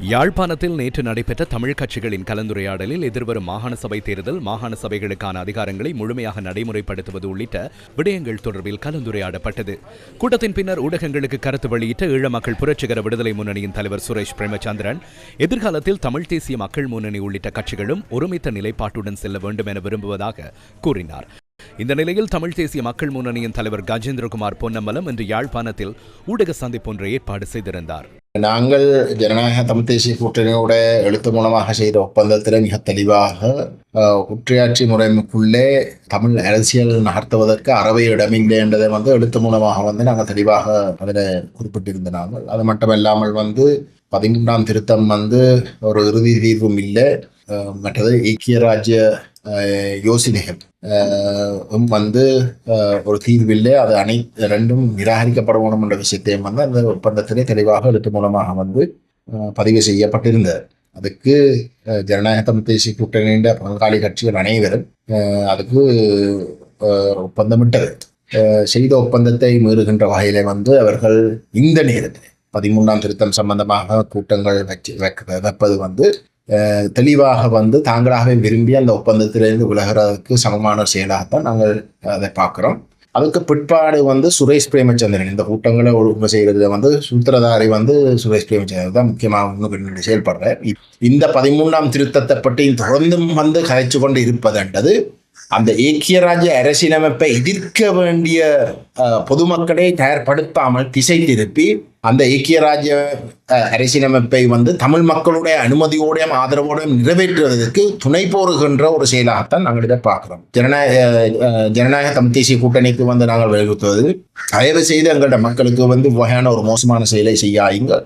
யாழ்ப்பாணத்தில் நேற்று நடைபெற்ற தமிழ் கட்சிகளின் கலந்துரையாடலில் எதிர்வரும் மாகாண சபை தேர்தல் மாகாண சபைகளுக்கான அதிகாரங்களை முழுமையாக நடைமுறைப்படுத்துவது உள்ளிட்ட விடயங்கள் தொடர்பில் கலந்துரையாடப்பட்டது. கூட்டத்தின் பின்னர் ஊடகங்களுக்கு கருத்து வெளியிட்ட ஈழ மக்கள் புரட்சிகர விடுதலை முன்னணியின் தலைவர் சுரேஷ் பிரேமச்சந்திரன் எதிர்காலத்தில் தமிழ் தேசிய மக்கள் முன்னணி உள்ளிட்ட கட்சிகளும் ஒருமித்த நிலைப்பாட்டுடன் செல்ல வேண்டும் என விரும்புவதாக கூறினார். இந்த நிலையில் தமிழ் தேசிய மக்கள் முன்னணியின் தலைவர் கஜேந்திரகுமார் பொன்னம்பலம் இன்று யாழ்ப்பாணத்தில் ஊடக சந்திப்பு ஒன்றை ஏற்பாடு செய்திருந்தார். நாங்கள் ஜனநாயக தமிழ் தேசிய கூட்டணியோட எழுத்து மூலமாக செய்த ஒப்பந்தத்தில் மிக தெளிவாக குற்றியாட்சி முறைமைக்குள்ளே தமிழ் அரசியல் நகர்த்துவதற்கு அறவை இடமில்லை என்றதை வந்து எழுத்து மூலமாக வந்து நாங்கள் தெளிவாக அதில் குறிப்பிட்டிருந்த நாங்கள். அது மட்டுமல்லாமல் வந்து பதிமூன்றாம் திருத்தம் வந்து ஒரு இறுதி தீர்வும் இல்லை. மற்றது ஐக்கிய ராஜ்ய யோசனைகள். வந்து ஒரு தீர்வில்லை அது அனை ரெண்டும் நிராகரிக்கப்பட வேண்டும் என்ற விஷயத்தையும் வந்து அந்த ஒப்பந்தத்திலே தெளிவாக எழுத்து மூலமாக வந்து பதிவு செய்யப்பட்டிருந்தது. அதுக்கு ஜனநாயக தமிழ் தேசிய கூட்டணியின் பங்காளி கட்சிகள் அனைவரும் அதுக்கு ஒப்பந்தமிட்டது. செய்த ஒப்பந்தத்தை மீறுகின்ற வகையிலே வந்து அவர்கள் இந்த நேரத்தில் பதிமூன்றாம் திருத்தம் சம்பந்தமாக கூட்டங்கள் வச்சு வைக்க- வைப்பது வந்து தெளிவாக வந்து தாங்களாகவே விரும்பி அந்த ஒப்பந்தத்திலிருந்து விலகிறதுக்கு சமமான செயலாகத்தான் நாங்கள் அதை பார்க்குறோம். அதுக்கு பிற்பாடு வந்து சுரேஷ் பிரேமச்சந்திரன் இந்த கூட்டங்களை ஒழுங்கு செய்யறதுல வந்து சூத்திரதாரி வந்து சுரேஷ் பிரேமச்சந்திரன் தான் முக்கியமாக ஒன்று பின்னாடி இந்த பதிமூன்றாம் திருத்தத்தை பற்றி தொடர்ந்தும் வந்து கதைச்சு கொண்டு இருப்பதுன்றது அந்த ஏக்கிய ராஜ்ய அரசியலமைப்பை எதிர்க்க வேண்டிய பொதுமக்களை தயார்படுத்தாமல் திசை திருப்பி அந்த ஐக்கிய ராஜ்ய அரசியலமைப்பை வந்து தமிழ் மக்களுடைய அனுமதியோடையும் ஆதரவோடையும் நிறைவேற்றுவதற்கு துணை போருகின்ற ஒரு செயலாகத்தான் நாங்கள் இதை பார்க்குறோம். ஜனநாயக ஜனநாயக தமிழ் தேசிய கூட்டணிக்கு வந்து நாங்கள் வலியுறுத்துவது தயவு செய்து எங்களோட மக்களுக்கு வந்து வகையான ஒரு மோசமான செயலை செய்யாயுங்கள்